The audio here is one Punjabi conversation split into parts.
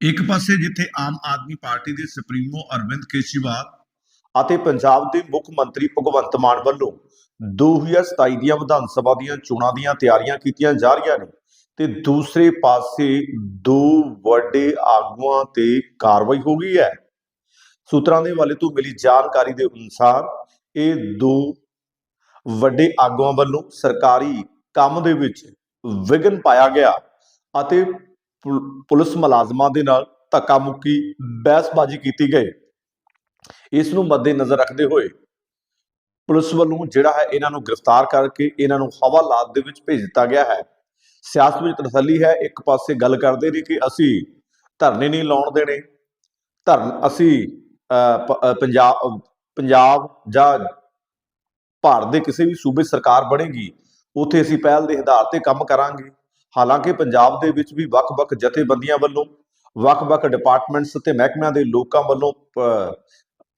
ਇੱਕ ਪਾਸੇ ਜਿੱਥੇ ਆਮ ਆਦਮੀ ਪਾਰਟੀ ਦੇ ਸੁਪਰੀਮੋ ਅਰਵਿੰਦ ਕੇਜਰੀਵਾਲ ਅਤੇ ਪੰਜਾਬ ਦੇ ਮੁੱਖ ਮੰਤਰੀ ਭਗਵੰਤ ਮਾਨ ਵੱਲੋਂ 2027 ਦੀਆਂ ਵਿਧਾਨ ਸਭਾ ਦੀਆਂ ਚੋਣਾਂ ਦੀਆਂ ਤਿਆਰੀਆਂ ਕੀਤੀਆਂ ਜਾ ਰਹੀਆਂ ਨੇ ਤੇ ਦੂਸਰੇ ਪਾਸੇ ਦੋ ਵੱਡੇ ਆਗੂਆਂ ਤੇ ਕਾਰਵਾਈ ਹੋ ਗਈ ਹੈ। ਸੂਤਰਾਂ ਦੇ ਹਵਾਲੇ ਤੋਂ ਮਿਲੀ ਜਾਣਕਾਰੀ ਦੇ ਅਨੁਸਾਰ ਇਹ ਦੋ ਵੱਡੇ ਆਗੂਆਂ ਵੱਲੋਂ ਸਰਕਾਰੀ ਕੰਮ ਦੇ ਵਿੱਚ ਵਿਘਨ ਪਾਇਆ ਗਿਆ ਅਤੇ ਪੁਲਿਸ ਮੁਲਾਜ਼ਮਾਂ ਦੇ ਨਾਲ ਧੱਕਾ ਮੁੱਕੀ ਬਹਿਸਬਾਜ਼ੀ ਕੀਤੀ ਗਈ। ਇਸ ਨੂੰ ਮੱਦੇਨਜ਼ਰ ਰੱਖਦੇ ਹੋਏ ਪੁਲਿਸ ਵੱਲੋਂ ਜਿਹੜਾ ਹੈ ਇਹਨਾਂ ਨੂੰ ਗ੍ਰਿਫਤਾਰ ਕਰਕੇ ਇਹਨਾਂ ਨੂੰ ਹਵਾਲਾਤ ਦੇ ਵਿੱਚ ਭੇਜ ਦਿੱਤਾ ਗਿਆ ਹੈ। ਸਿਆਸਤ ਵਿੱਚ ਤਸੱਲੀ ਹੈ। ਇੱਕ ਪਾਸੇ ਗੱਲ ਕਰਦੇ ਨੇ ਕਿ ਅਸੀਂ ਧਰਨੇ ਨਹੀਂ ਲਾਉਣ ਦੇਣੇ। ਧਰਨ ਅਸੀਂ ਪੰਜਾਬ ਪੰਜਾਬ ਜਾਂ ਭਾਰਤ ਦੇ ਕਿਸੇ ਵੀ ਸੂਬੇ ਸਰਕਾਰ ਬਣੇਗੀ ਉੱਥੇ ਅਸੀਂ ਪਹਿਲ ਦੇ ਆਧਾਰ ਤੇ ਕੰਮ ਕਰਾਂਗੇ। ਹਾਲਾਂਕਿ ਪੰਜਾਬ ਦੇ ਵਿੱਚ ਵੀ ਵੱਖ-ਵੱਖ ਜਥੇਬੰਦੀਆਂ ਵੱਲੋਂ ਵੱਖ-ਵੱਖ ਡਿਪਾਰਟਮੈਂਟਸ ਤੇ ਮਹਿਕਮਿਆਂ ਦੇ ਲੋਕਾਂ ਵੱਲੋਂ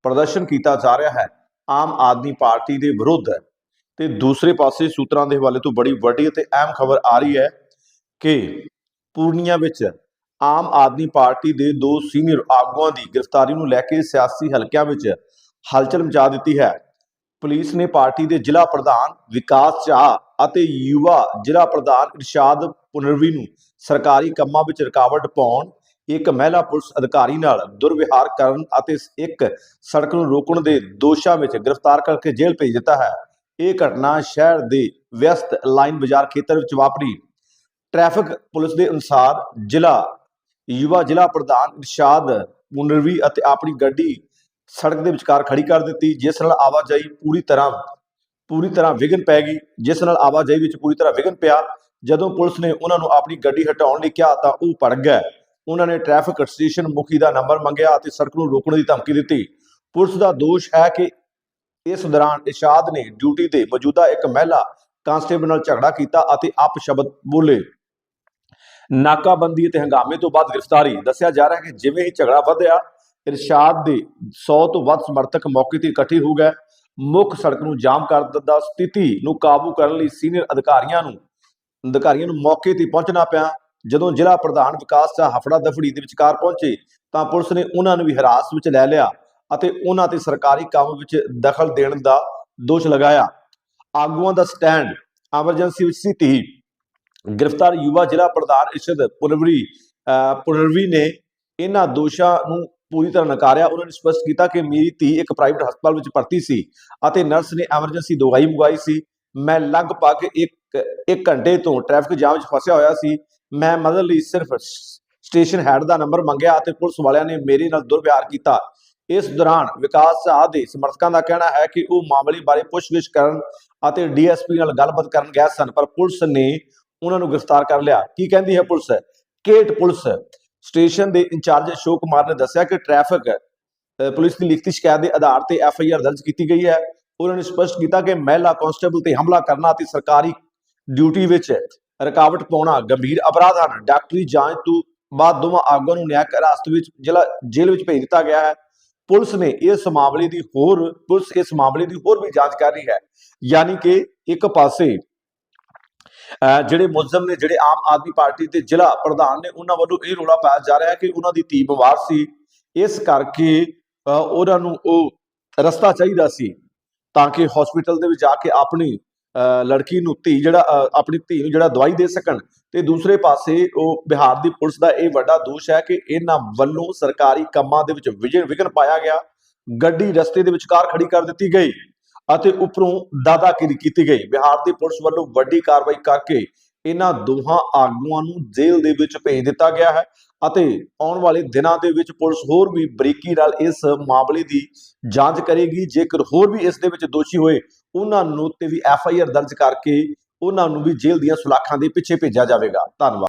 ਪ੍ਰਦਰਸ਼ਨ ਕੀਤਾ ਜਾ ਰਿਹਾ ਹੈ। ਆਮ ਆਦਮੀ ਪਾਰਟੀ ਦੇ ਵਿਰੁੱਧ ਹੈ। ਤੇ ਦੂਸਰੇ ਪਾਸੇ ਸੂਤਰਾਂ ਦੇ ਹਵਾਲੇ ਤੋਂ ਬੜੀ ਵੱਡੀ ਅਤੇ ਅਹਿਮ ਖਬਰ ਆ ਰਹੀ ਹੈ ਕਿ ਪੂਰਨੀਆ ਵਿੱਚ ਆਮ ਆਦਮੀ ਪਾਰਟੀ ਦੇ ਦੋ ਸੀਨੀਅਰ ਆਗੂਆਂ ਦੀ ਗ੍ਰਿਫਤਾਰੀ ਨੂੰ ਲੈ ਕੇ ਸਿਆਸੀ ਹਲਕਿਆਂ ਵਿੱਚ ਹਲਚਲ ਮਚਾ ਦਿੱਤੀ ਹੈ। ਪੁਲਿਸ ਨੇ ਪਾਰਟੀ ਦੇ ਜ਼ਿਲ੍ਹਾ ਪ੍ਰਧਾਨ ਵਿਕਾਸ ਝਾਅ ਅਤੇ ਯੁਵਾ ਜ਼ਿਲ੍ਹਾ ਪ੍ਰਧਾਨ ਇਰਸ਼ਾਦ ਪੁਨਰਵੀ ਨੂੰ। ਸਰਕਾਰੀ ਕੰਮਾਂ ਵਿੱਚ ਰੁਕਾਵਟ ਪਾਉਣ, ਇੱਕ ਮਹਿਲਾ ਪੁਲਿਸ ਅਧਿਕਾਰੀ ਨਾਲ ਦੁਰਵਿਹਾਰ ਕਰਨ ਅਤੇ ਇੱਕ ਸੜਕ ਨੂੰ ਰੋਕਣ ਦੇ ਦੋਸ਼ਾਂ ਵਿੱਚ ਗ੍ਰਿਫਤਾਰ ਕਰਕੇ ਜੇਲ੍ਹ ਭੇਜ ਦਿੱਤਾ ਹੈ। ਇਹ ਘਟਨਾ ਸ਼ਹਿਰ ਦੇ ਵਿਅਸਤ ਲਾਈਨ ਬਾਜ਼ਾਰ ਖੇਤਰ ਵਿੱਚ ਵਾਪਰੀ। ਟ੍ਰੈਫਿਕ ਪੁਲਿਸ ਦੇ ਅਨੁਸਾਰ ਜ਼ਿਲ੍ਹਾ, ਯੁਵਾ ਜ਼ਿਲ੍ਹਾ ਪ੍ਰਧਾਨ ਇਰਸ਼ਾਦ ਮੁਨਰਵੀ ਅਤੇ ਆਪਣੀ ਗੱਡੀ ਸੜਕ ਦੇ ਵਿਚਕਾਰ ਖੜੀ ਕਰ ਦਿੱਤੀ, ਜਿਸ ਨਾਲ ਆਵਾਜਾਈ ਪੂਰੀ ਤਰ੍ਹਾਂ ਪੂਰੀ ਤਰ੍ਹਾਂ ਵਿਘਨ ਪੈ ਗਈ, ਜਿਸ ਨਾਲ ਆਵਾਜਾਈ ਵਿੱਚ ਪੂਰੀ ਤਰ੍ਹਾਂ ਵਿਘਨ ਪਿਆ। ਜਦੋਂ ਪੁਲਿਸ ਨੇ ਉਹਨਾਂ ਨੂੰ ਆਪਣੀ ਗੱਡੀ ਹਟਾਉਣ ਲਈ ਕਿਹਾ ਤਾਂ ਉਹ ਭੜ ਗਏ। ਉਹਨਾਂ ਨੇ ਟ੍ਰੈਫਿਕ ਸਟੇਸ਼ਨ ਮੁਖੀ ਦਾ ਨੰਬਰ ਮੰਗਿਆ ਅਤੇ ਸੜਕ ਨੂੰ ਰੋਕਣ ਦੀ ਧਮਕੀ ਦਿੱਤੀ। ਪੁਲਿਸ ਦਾ ਦੋਸ਼ ਹੈ ਕਿ ਇਸ ਦੌਰਾਨ ਇਸ਼ਾਦ ਨੇ ਡਿਊਟੀ ਤੇ ਮੌਜੂਦਾ ਇੱਕ ਮਹਿਲਾ ਕਾਂਸਟੇਬਲ ਨਾਲ ਝਗੜਾ ਕੀਤਾ ਅਤੇ ਆਪ ਸ਼ਬਦ ਬੋਲੇ। ਨਾਕਾਬੰਦੀ ਅਤੇ ਹੰਗਾਮੇ ਤੋਂ ਬਾਅਦ ਗ੍ਰਿਫਤਾਰੀ। ਦੱਸਿਆ ਜਾ ਰਿਹਾ ਹੈ ਕਿ ਜਿਵੇਂ ਹੀ ਝਗੜਾ ਵਧਿਆ, ਇਰਸ਼ਾਦ ਦੇ 100 ਤੋਂ ਵੱਧ ਸਮਰਥਕ ਮੌਕੇ ਤੇ ਇਕੱਠੇ ਹੋ ਗਏ। ਮੁੱਖ ਸੜਕ ਨੂੰ ਜਾਮ ਕਰ ਦਿੱਤਾ। ਸਥਿਤੀ ਨੂੰ ਕਾਬੂ ਕਰਨ ਲਈ ਸੀਨੀਅਰ ਅਧਿਕਾਰੀਆਂ ਨੂੰ ਅਧਿਕਾਰੀਆਂ ਨੂੰ ਮੌਕੇ ਤੇ ਪਹੁੰਚਣਾ ਪਿਆ। ਜਦੋਂ ਜ਼ਿਲ੍ਹਾ ਪ੍ਰਧਾਨ ਵਿਕਾਸ ਦਾ ਹਫੜਾ ਦਫੜੀ ਦੇ ਵਿਚਕਾਰ ਪਹੁੰਚੇ, ਤਾਂ ਪੁਲਿਸ ਨੇ ਉਹਨਾਂ ਨੂੰ ਵੀ ਹਿਰਾਸਤ ਵਿੱਚ ਲੈ ਲਿਆ ਅਤੇ ਉਹਨਾਂ ਤੇ ਸਰਕਾਰੀ ਕੰਮ ਵਿੱਚ ਦਖਲ ਦੇਣ ਦਾ ਦੋਸ਼ ਲਗਾਇਆ। ਆਗੂਆਂ ਦਾ ਸਟੈਂਡ, ਐਮਰਜੈਂਸੀ ਵਿੱਚ ਸੀ ਟੀ ਗ੍ਰਿਫਤਾਰ ਯੁਵਾ ਜ਼ਿਲ੍ਹਾ ਪ੍ਰਧਾਨ ਇਸ਼ਦ ਪੁਨਰਵੀ ਅਹ ਪੁਨਰਵੀ ਨੇ ਇਹਨਾਂ ਦੋਸ਼ਾਂ ਨੂੰ ਪੂਰੀ ਤਰ੍ਹਾਂ ਨਕਾਰਿਆ। ਉਹਨਾਂ ਨੇ ਸਪਸ਼ਟ ਕੀਤਾ ਕਿ ਮੇਰੀ ਧੀ ਇੱਕ ਪ੍ਰਾਈਵੇਟ ਹਸਪਤਾਲ ਵਿੱਚ ਭਰਤੀ ਸੀ ਅਤੇ ਨਰਸ ਨੇ ਐਮਰਜੈਂਸੀ ਦਵਾਈ ਮੰਗਵਾਈ ਸੀ। ਮੈਂ ਲਗਭਗ ਇੱਕ ਇੱਕ ਘੰਟੇ ਤੋਂ ਟ੍ਰੈਫਿਕ ਜਾਮ ਵਿੱਚ ਫਸਿਆ ਹੋਇਆ ਸੀ। ਮੈਂ ਮਦਦ ਲਈ ਸਿਰਫ ਸ- ਸਟੇਸ਼ਨ ਹੈਡ ਦਾ ਨੰਬਰ ਮੰਗਿਆ ਅਤੇ ਪੁਲਿਸ ਵਾਲਿਆਂ ਨੇ ਮੇਰੇ ਨਾਲ ਦੁਰਵਿਹਾਰ ਕੀਤਾ। ਇਸ ਦੌਰਾਨ ਵਿਕਾਸ ਝਾਅ ਦੇ ਸਮਰਥਕਾਂ ਦਾ ਕਹਿਣਾ ਹੈ ਕਿ ਉਹ ਮਾਮਲੇ ਬਾਰੇ ਪੁੱਛਗਿੱਛ ਕਰਨ ਅਤੇ ਡੀਐਸਪੀ ਨਾਲ ਗੱਲਬਾਤ ਕਰਨ ਗਏ ਸਨ, ਪਰ ਪੁਲਿਸ ਨੇ ਉਹਨਾਂ ਨੂੰ ਗ੍ਰਿਫਤਾਰ ਕਰ ਲਿਆ। ਕੀ ਕਹਿੰਦੀ ਹੈ ਪੁਲਿਸ? ਕੇਟ ਪੁਲਿਸ ਸਟੇਸ਼ਨ ਦੇ ਇੰਚਾਰਜ ਅਸ਼ੋਕ ਕੁਮਾਰ ਨੇ ਦੱਸਿਆ ਕਿ ਟ੍ਰੈਫਿਕ ਪੁਲਿਸ ਦੀ ਲਿਖਤੀ ਸ਼ਿਕਾਇਤ ਦੇ ਆਧਾਰ ਤੇ ਐਫ ਆਈ ਆਰ ਦਰਜ ਕੀਤੀ ਗਈ ਹੈ। ਉਹਨਾਂ ਨੇ ਸਪਸ਼ਟ ਕੀਤਾ ਕਿ ਮਹਿਲਾ ਕਾਂਸਟੇਬਲ ਤੇ ਹਮਲਾ ਕਰਨਾ ਅਤੇ ਸਰਕਾਰੀ ਡਿਊਟੀ ਵਿੱਚ ਰੁਕਾਵਟ ਪਾਉਣਾ ਗੰਭੀਰ ਅਪਰਾਧ ਹਨ। ਡਾਕਟਰੀ ਜਾਂਚ ਤੋਂ ਬਾਅਦ ਦੋਵਾਂ ਆਗੂਆਂ ਨੂੰ ਨਿਆਂ ਹਿਰਾਸਤ ਵਿੱਚ ਜ਼ਿਲ੍ਹਾ ਜੇਲ੍ਹ ਵਿੱਚ ਭੇਜ ਦਿੱਤਾ ਗਿਆ ਹੈ। ਪੁਲਿਸ ਨੇ ਇਸ ਮਾਮਲੇ ਦੀ ਹੋਰ ਪੁਲਿਸ ਇਸ ਮਾਮਲੇ ਦੀ ਹੋਰ ਵੀ ਜਾਂਚ ਕਰ ਰਹੀ ਹੈ। ਯਾਨੀ ਕਿ ਇੱਕ ਪਾਸੇ ਅਹ ਜਿਹੜੇ ਮੁਲਜ਼ਮ ਨੇ, ਜਿਹੜੇ ਆਮ ਆਦਮੀ ਪਾਰਟੀ ਦੇ ਜ਼ਿਲ੍ਹਾ ਪ੍ਰਧਾਨ ਨੇ, ਉਹਨਾਂ ਵੱਲੋਂ ਇਹ ਰੋਲਾ ਪਾਇਆ ਜਾ ਰਿਹਾ ਹੈ ਕਿ ਉਹਨਾਂ ਦੀ ਧੀ ਬਿਮਾਰ ਸੀ। ਇਸ ਕਰਕੇ ਅਹ ਉਹਨਾਂ ਨੂੰ ਉਹ ਰਸਤਾ ਚਾਹੀਦਾ ਸੀ ਤਾਂ ਕਿ ਹਸਪੀਟਲ ਦੇ ਵਿੱਚ ਜਾ ਕੇ ਆਪਣੀ ਲੜਕੀ ਨੂੰ ਧੀ ਜਿਹੜਾ ਅਹ ਆਪਣੀ ਧੀ ਨੂੰ ਜਿਹੜਾ ਦਵਾਈ ਦੇ ਸਕਣ ਤੇ ਦੂਸਰੇ ਪਾਸੇ ਉਹ ਬਿਹਾਰ ਦੀ ਪੁਲਿਸ ਦਾ ਇਹ ਵੱਡਾ ਦੋਸ਼ ਹੈ ਕਿ ਇਹਨਾਂ ਵੱਲੋਂ ਸਰਕਾਰੀ ਕੰਮਾਂ ਦੇ ਵਿੱਚ ਵਿਘਨ ਪਾਇਆ ਗਿਆ, ਗੱਡੀ ਰਸਤੇ ਦੇ ਵਿਚਕਾਰ ਖੜੀ ਕਰ ਦਿੱਤੀ ਗਈ ਅਤੇ ਉੱਪਰੋਂ ਦਾਦਾਗਿਰੀ ਕੀਤੀ ਗਈ। ਬਿਹਾਰ ਦੀ ਪੁਲਿਸ ਵੱਲੋਂ ਵੱਡੀ ਕਾਰਵਾਈ ਕਰਕੇ ਇਹਨਾਂ ਦੋਹਾਂ ਆਗੂਆਂ ਨੂੰ ਜੇਲ੍ਹ ਦੇ ਵਿੱਚ ਭੇਜ ਦਿੱਤਾ ਗਿਆ ਹੈ ਅਤੇ ਆਉਣ ਵਾਲੇ ਦਿਨਾਂ ਦੇ ਵਿੱਚ ਪੁਲਿਸ ਹੋਰ ਵੀ ਬਰੀਕੀ ਨਾਲ ਇਸ ਮਾਮਲੇ ਦੀ ਜਾਂਚ ਕਰੇਗੀ। ਜੇਕਰ ਹੋਰ ਵੀ ਇਸ ਦੇ ਵਿੱਚ ਦੋਸ਼ੀ ਹੋਏ ਉਹਨਾਂ ਨੂੰ ਤੇ ਵੀ ਐਫ ਆਈ ਆਰ ਦਰਜ ਕਰਕੇ ਉਹਨਾਂ ਨੂੰ ਵੀ ਜੇਲ੍ਹ ਦੀਆਂ ਸੁਲਾਖਾਂ ਦੇ ਪਿੱਛੇ ਭੇਜਿਆ ਜਾਵੇਗਾ। ਧੰਨਵਾਦ।